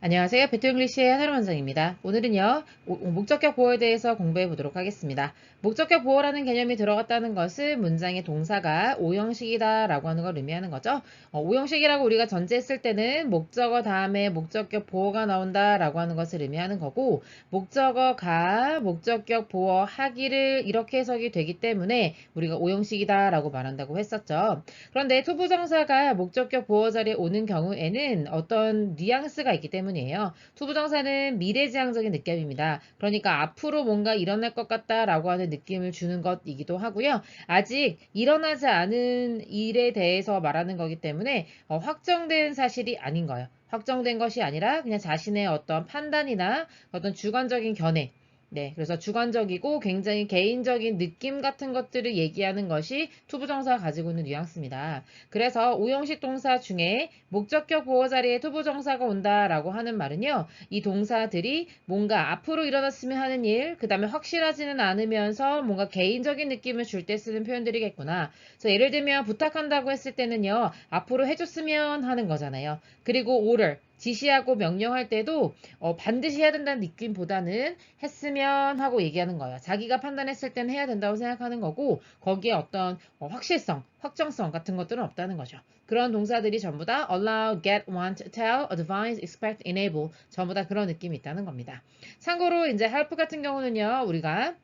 안녕하세요. 베토잉글리시의 하루 원장입니다. 오늘은요, 오- 목적격 보호에 대해서 공부해 보도록 하겠습니다. 목적격 보호라는 개념이 들어갔다는 것은 문장의 동사가 오형식이다 라고 하는 걸 의미하는 거죠. 어, 오형식이라고 우리가 전제했을 때는 목적어 다음에 목적격 보호가 나온다 라고 하는 것을 의미하는 거고, 목적어가 목적격 보호 하기를 이렇게 해석이 되기 때문에 우리가 오형식이다 라고 말한다고 했었죠. 그런데 투부정사가 목적격 보호 자리에 오는 경우에는 어떤 뉘앙스가 있기 때문 이에요. 투부정사는 미래지향적인 느낌입니다. 그러니까 앞으로 뭔가 일어날 것 같다라고 하는 느낌을 주는 것이기도 하고요. 아직 일어나지 않은 일에 대해서 말하는 거기 때문에 어, 확정된 사실이 아닌 거예요. 확정된 것이 아니라 그냥 자신의 어떤 판단이나 어떤 주관적인 견해, 네, 그래서 주관적이고 굉장히 개인적인 느낌 같은 것들을 얘기하는 것이 투부정사가 가지고 있는 뉘앙스입니다. 그래서 오형식 동사 중에 목적격 보호 자리에 투부정사가 온다라고 하는 말은요, 이 동사들이 뭔가 앞으로 일어났으면 하는 일, 그 다음에 확실하지는 않으면서 뭔가 개인적인 느낌을 줄 때 쓰는 표현들이겠구나. 그래서 예를 들면 부탁한다고 했을 때는요, 앞으로 해줬으면 하는 거잖아요. 그리고 order, 지시하고 명령할 때도 어, 반드시 해야 된다는 느낌보다는 했으면 하고 얘기하는 거예요. 자기가 판단했을 때는 해야 된다고 생각하는 거고 거기에 어떤 어, 확실성, 확정성 같은 것들은 없다는 거죠. 그런 동사들이 전부 다 allow, get, want, tell, advise, expect, enable 전부 다 그런 느낌이 있다는 겁니다. 참고로 이제 help 같은 경우는요. 우리가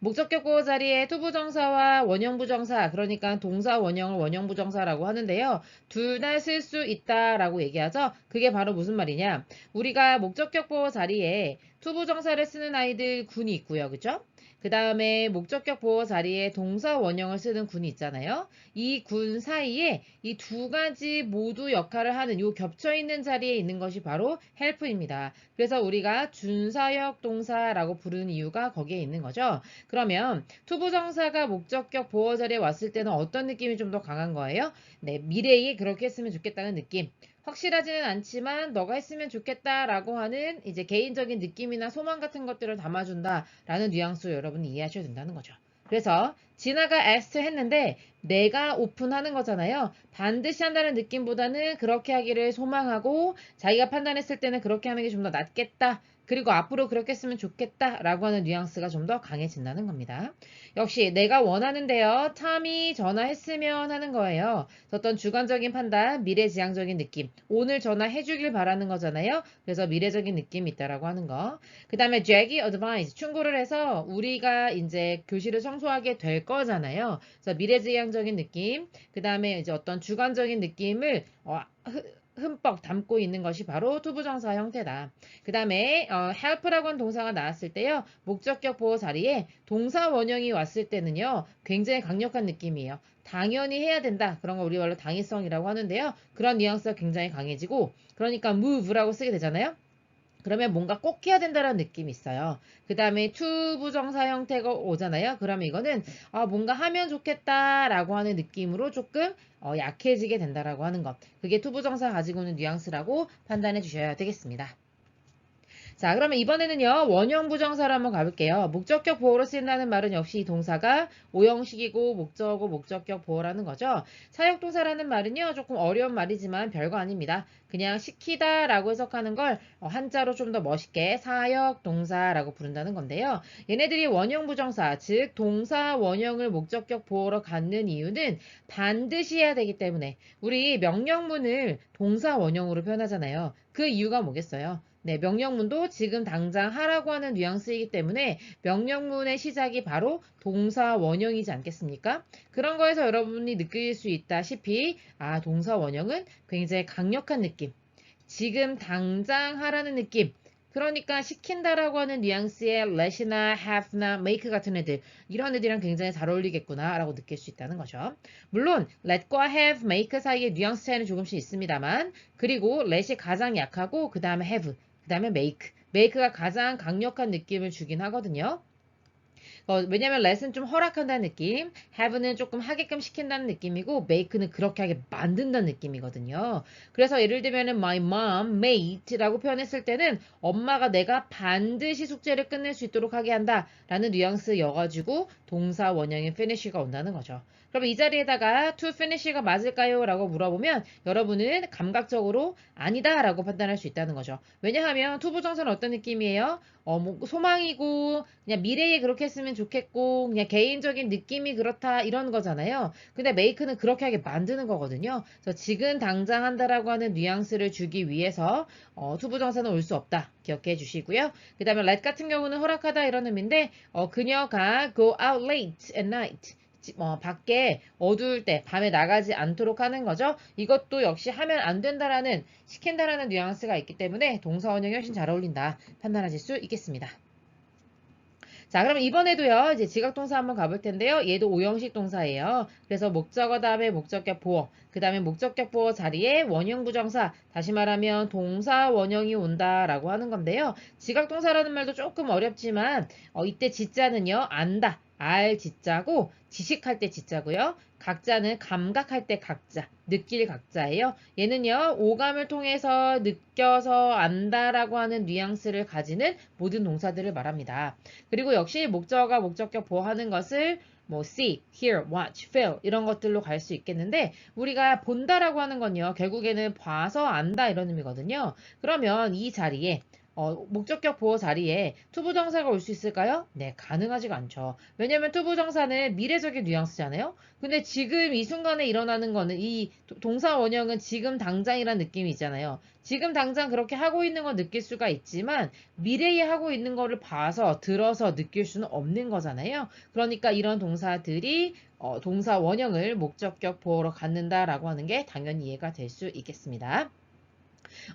목적격 보호 자리에 투부정사와 원형부정사, 그러니까 동사 원형을 원형부정사라고 하는데요. 둘 다 쓸 수 있다라고 얘기하죠. 그게 바로 무슨 말이냐? 우리가 목적격 보호 자리에 투부정사를 쓰는 아이들 군이 있고요. 그죠? 그 다음에 목적격 보호 자리에 동사 원형을 쓰는 군이 있잖아요. 이 군 사이에 이 두 가지 모두 역할을 하는 요 겹쳐 있는 자리에 있는 것이 바로 help입니다. 그래서 우리가 준사역 동사라고 부르는 이유가 거기에 있는 거죠. 그러면 투부정사가 목적격 보호 자리에 왔을 때는 어떤 느낌이 좀 더 강한 거예요? 네, 미래에 그렇게 했으면 좋겠다는 느낌. 확실하지는 않지만 너가 했으면 좋겠다라고 하는 이제 개인적인 느낌이나 소망 같은 것들을 담아준다라는 뉘앙스로 여러분이 이해하셔야 된다는 거죠. 그래서 진아가 asked 했는데 내가 오픈하는 거잖아요. 반드시 한다는 느낌보다는 그렇게 하기를 소망하고 자기가 판단했을 때는 그렇게 하는 게 좀 더 낫겠다. 그리고 앞으로 그렇게 했으면 좋겠다라고 하는 뉘앙스가 좀 더 강해진다는 겁니다. 역시 내가 원하는데요. 탐이 전화했으면 하는 거예요. 어떤 주관적인 판단, 미래지향적인 느낌. 오늘 전화해주길 바라는 거잖아요. 그래서 미래적인 느낌이 있다라고 하는 거. 그 다음에 잭이 advise, 충고를 해서 우리가 이제 교실을 청소하게 될 거잖아요. 그래서 미래지향적인 느낌. 그 다음에 이제 어떤 주관적인 느낌을 어, 흐- 흠뻑 담고 있는 것이 바로 투부정사 형태다. 그 다음에 어, help라고 하는 동사가 나왔을 때요. 목적격 보호 자리에 동사 원형이 왔을 때는요. 굉장히 강력한 느낌이에요. 당연히 해야 된다. 그런 거 우리 말로 당위성이라고 하는데요. 그런 뉘앙스가 굉장히 강해지고 그러니까 move라고 쓰게 되잖아요. 그러면 뭔가 꼭 해야 된다는 느낌이 있어요. 그 다음에 to 부정사 형태가 오잖아요. 그러면 이거는 아, 뭔가 하면 좋겠다라고 하는 느낌으로 조금 어, 약해지게 된다라고 하는 것. 그게 to 부정사 가지고 있는 뉘앙스라고 판단해 주셔야 되겠습니다. 자, 그러면 이번에는요, 원형 부정사로 한번 가볼게요. 목적격 보호로 쓰인다는 말은 역시 이 동사가 오형식이고 목적어 목적격 보호라는 거죠. 사역동사라는 말은요, 조금 어려운 말이지만 별거 아닙니다. 그냥 시키다 라고 해석하는 걸 어, 한자로 좀 더 멋있게 사역동사라고 부른다는 건데요. 얘네들이 원형 부정사, 즉 동사 원형을 목적격 보호로 갖는 이유는 반드시 해야 되기 때문에 우리 명령문을 동사 원형으로 표현하잖아요. 그 이유가 뭐겠어요? 네, 명령문도 지금 당장 하라고 하는 뉘앙스이기 때문에 명령문의 시작이 바로 동사 원형이지 않겠습니까? 그런 거에서 여러분이 느낄 수 있다시피 아, 동사 원형은 굉장히 강력한 느낌. 지금 당장 하라는 느낌. 그러니까 시킨다라고 하는 뉘앙스의 let이나 have나 make 같은 애들 이런 애들이랑 굉장히 잘 어울리겠구나 라고 느낄 수 있다는 거죠. 물론 let과 have, make 사이의 뉘앙스 차이는 조금씩 있습니다만 그리고 let이 가장 약하고 그 다음에 have, 그 다음에 make. make가 가장 강력한 느낌을 주긴 하거든요. 어, 왜냐면 let은 좀 허락한다는 느낌, have는 조금 하게끔 시킨다는 느낌이고 make는 그렇게 하게 만든다는 느낌이거든요. 그래서 예를 들면은 my mom made라고 표현했을 때는 엄마가 내가 반드시 숙제를 끝낼 수 있도록 하게 한다라는 뉘앙스여가지고 동사 원형인 finish가 온다는 거죠. 그럼 이 자리에다가 to finish가 맞을까요? 라고 물어보면 여러분은 감각적으로 아니다 라고 판단할 수 있다는 거죠. 왜냐하면 to 부정사는 어떤 느낌이에요? 어, 뭐 소망이고 그냥 미래에 그렇게 했으면 좋겠고 그냥 개인적인 느낌이 그렇다 이런 거잖아요. 근데 make는 그렇게 하게 만드는 거거든요. 그래서 지금 당장 한다라고 하는 뉘앙스를 주기 위해서 어, to 부정사는 올 수 없다. 기억해 주시고요. 그 다음에 let 같은 경우는 허락하다 이런 의미인데 어, 그녀가 go out late at night 지- 어, 밖에 어두울 때 밤에 나가지 않도록 하는 거죠. 이것도 역시 하면 안 된다라는 시킨다라는 뉘앙스가 있기 때문에 동사 원형이 훨씬 잘 어울린다 판단하실 수 있겠습니다. 자, 그럼 이번에도요, 이제 지각 동사 한번 가볼 텐데요. 얘도 오형식 동사예요. 그래서 목적어 다음에 목적격 보어, 그 다음에 목적격 보어 자리에 원형 부정사, 다시 말하면 동사 원형이 온다라고 하는 건데요. 지각 동사라는 말도 조금 어렵지만, 어, 이때 지자는요, 안다, 알 지자고, 지식할 때 지자고요. 각자는 감각할 때 각자, 느낄 각자예요. 얘는요, 오감을 통해서 느껴서 안다라고 하는 뉘앙스를 가지는 모든 동사들을 말합니다. 그리고 역시 목적어가 목적격 보호하는 것을 뭐 see, hear, watch, feel 이런 것들로 갈 수 있겠는데 우리가 본다라고 하는 건요 결국에는 봐서 안다 이런 의미거든요. 그러면 이 자리에 어, 목적격 보호 자리에 투부정사가 올 수 있을까요? 네, 가능하지가 않죠. 왜냐면 투부정사는 미래적인 뉘앙스잖아요. 근데 지금 이 순간에 일어나는 거는 이 도- 동사 원형은 지금 당장이란 느낌이 있잖아요. 지금 당장 그렇게 하고 있는 건 느낄 수가 있지만 미래에 하고 있는 거를 봐서 들어서 느낄 수는 없는 거잖아요. 그러니까 이런 동사들이 어, 동사 원형을 목적격 보호로 갖는다라고 하는 게 당연히 이해가 될 수 있겠습니다.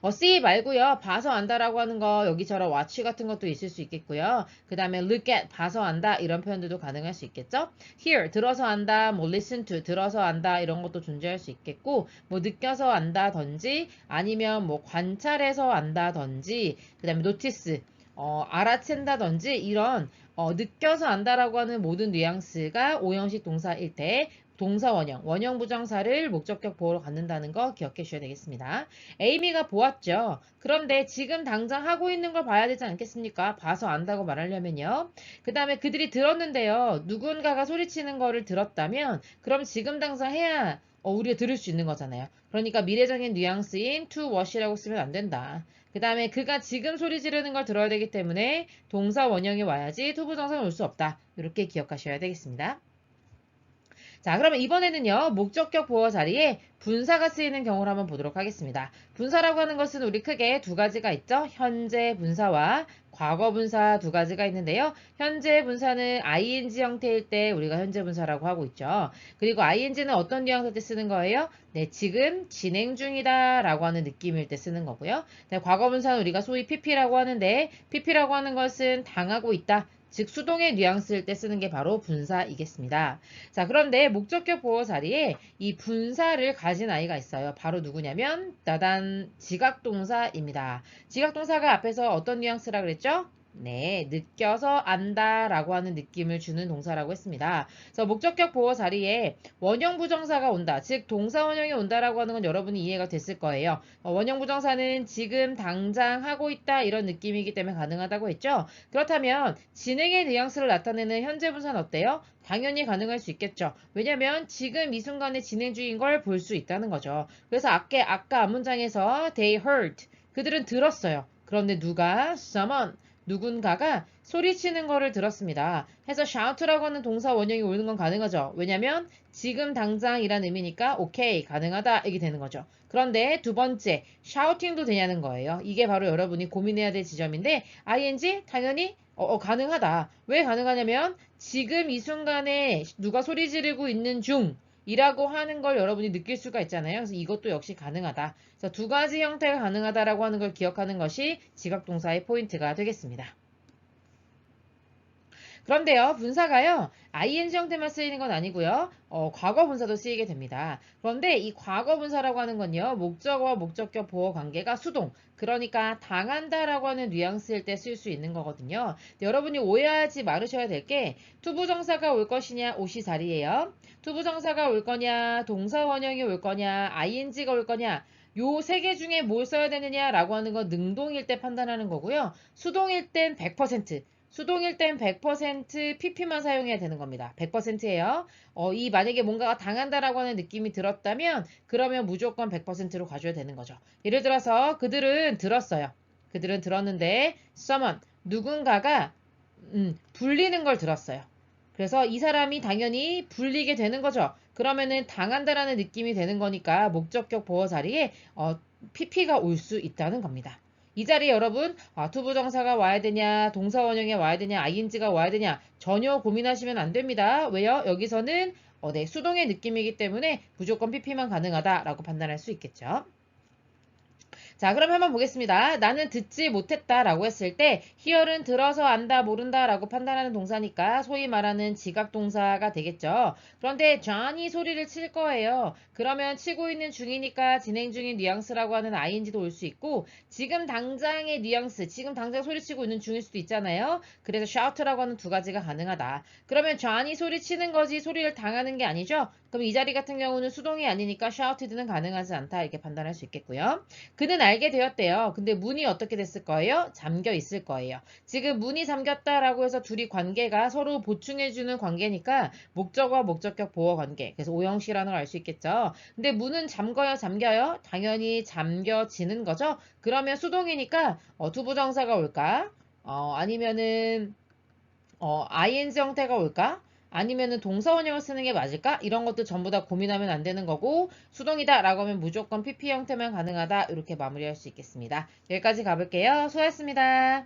어, see 말고요. 봐서 안다라고 하는 거 여기처럼 watch 같은 것도 있을 수 있겠고요. 그 다음에 look at 봐서 안다 이런 표현들도 가능할 수 있겠죠. hear 들어서 안다, 뭐 listen to 들어서 안다 이런 것도 존재할 수 있겠고 뭐 느껴서 안다든지 아니면 뭐 관찰해서 안다든지 그 다음에 notice 어, 알아챈다든지 이런 어, 느껴서 안다라고 하는 모든 뉘앙스가 오형식 동사일 때 동사 원형, 원형 부정사를 목적격 보호로 갖는다는 거 기억해 주셔야 되겠습니다. 에이미가 보았죠. 그런데 지금 당장 하고 있는 걸 봐야 되지 않겠습니까? 봐서 안다고 말하려면요. 그 다음에 그들이 들었는데요. 누군가가 소리치는 거를 들었다면 그럼 지금 당장 해야 어, 우리가 들을 수 있는 거잖아요. 그러니까 미래적인 뉘앙스인 to watch라고 쓰면 안 된다. 그 다음에 그가 지금 소리 지르는 걸 들어야 되기 때문에 동사 원형이 와야지 투부정사는 올 수 없다. 이렇게 기억하셔야 되겠습니다. 자, 그러면 이번에는요, 목적격 보어 자리에 분사가 쓰이는 경우를 한번 보도록 하겠습니다. 분사라고 하는 것은 우리 크게 두 가지가 있죠. 현재 분사와 과거 분사 두 가지가 있는데요. 현재 분사는 ing 형태일 때 우리가 현재 분사라고 하고 있죠. 그리고 ing는 어떤 뉘앙스 때 쓰는 거예요? 네, 지금 진행 중이다 라고 하는 느낌일 때 쓰는 거고요. 네, 과거 분사는 우리가 소위 pp라고 하는데 pp라고 하는 것은 당하고 있다. 즉 수동의 뉘앙스일 때 쓰는 게 바로 분사이겠습니다. 자 그런데 목적격 보호 자리에 이 분사를 가진 아이가 있어요. 바로 누구냐면 따단 지각동사입니다. 지각동사가 앞에서 어떤 뉘앙스라 그랬죠? 네, 느껴서 안다라고 하는 느낌을 주는 동사라고 했습니다. 그래서 목적격 보호 자리에 원형 부정사가 온다, 즉 동사 원형이 온다라고 하는 건 여러분이 이해가 됐을 거예요. 어, 원형 부정사는 지금 당장 하고 있다 이런 느낌이기 때문에 가능하다고 했죠. 그렇다면 진행의 뉘앙스를 나타내는 현재 분사는 어때요? 당연히 가능할 수 있겠죠. 왜냐면 지금 이 순간에 진행 중인 걸 볼 수 있다는 거죠. 그래서 아까, 아까 앞문장에서 they heard 그들은 들었어요. 그런데 누가 someone 누군가가 소리치는 거를 들었습니다. 해서 shout라고 하는 동사 원형이 오는 건 가능하죠. 왜냐면 지금 당장이란 의미니까 오케이 가능하다 이게 되는 거죠. 그런데 두 번째 shouting도 되냐는 거예요. 이게 바로 여러분이 고민해야 될 지점인데 ing 당연히 어, 어, 가능하다. 왜 가능하냐면 지금 이 순간에 누가 소리 지르고 있는 중 이라고 하는 걸 여러분이 느낄 수가 있잖아요. 그래서 이것도 역시 가능하다. 그래서 두 가지 형태가 가능하다라고 하는 걸 기억하는 것이 지각동사의 포인트가 되겠습니다. 그런데요, 분사가요, ing 형태만 쓰이는 건 아니고요, 어, 과거 분사도 쓰이게 됩니다. 그런데 이 과거 분사라고 하는 건요, 목적어와 목적격 보호 관계가 수동, 그러니까 당한다라고 하는 뉘앙스일 때 쓸 수 있는 거거든요. 여러분이 오해하지 말으셔야 될 게 투부정사가 올 것이냐, 오시 자리예요. 투부정사가 올 거냐, 동사 원형이 올 거냐, ing가 올 거냐, 요세개 중에 뭘 써야 되느냐라고 하는 건 능동일 때 판단하는 거고요. 수동일 땐 100%, 수동일 땐 100% pp만 사용해야 되는 겁니다. 100%예요. 어, 이 만약에 뭔가가 당한다라고 하는 느낌이 들었다면 그러면 무조건 100%로 가져야 되는 거죠. 예를 들어서 그들은 들었어요. 그들은 들었는데 someone 누군가가 음, 불리는 걸 들었어요. 그래서 이 사람이 당연히 불리게 되는 거죠. 그러면은 당한다라는 느낌이 되는 거니까 목적격 보어 자리에 어, pp가 올 수 있다는 겁니다. 이 자리에 여러분 아, 투부정사가 와야 되냐 동사 원형에 와야 되냐 ing가 와야 되냐 전혀 고민하시면 안 됩니다. 왜요? 여기서는 어, 네, 수동의 느낌이기 때문에 무조건 pp만 가능하다라고 판단할 수 있겠죠. 자, 그럼 한번 보겠습니다. 나는 듣지 못했다 라고 했을 때 hear은 들어서 안다, 모른다 라고 판단하는 동사니까 소위 말하는 지각 동사가 되겠죠. 그런데 John이 소리를 칠 거예요. 그러면 치고 있는 중이니까 진행 중인 뉘앙스라고 하는 ing도 올 수 있고 지금 당장의 뉘앙스, 지금 당장 소리치고 있는 중일 수도 있잖아요. 그래서 shout라고 하는 두 가지가 가능하다. 그러면 John이 소리치는 거지 소리를 당하는 게 아니죠. 그럼 이 자리 같은 경우는 수동이 아니니까 shouted는 가능하지 않다 이렇게 판단할 수 있겠고요. 그는 알게 되었대요. 근데 문이 어떻게 됐을 거예요? 잠겨 있을 거예요. 지금 문이 잠겼다라고 해서 둘이 관계가 서로 보충해주는 관계니까 목적어와 목적격 보어 관계. 그래서 오형식이라는 걸 알 수 있겠죠. 근데 문은 잠궈요, 잠겨요? 당연히 잠겨지는 거죠. 그러면 수동이니까 어, 투부정사가 올까? 어, 아니면은 어, ing 형태가 올까? 아니면은 동사 원형을 쓰는 게 맞을까? 이런 것도 전부 다 고민하면 안 되는 거고 수동이다 라고 하면 무조건 pp 형태만 가능하다 이렇게 마무리할 수 있겠습니다. 여기까지 가볼게요. 수고하셨습니다.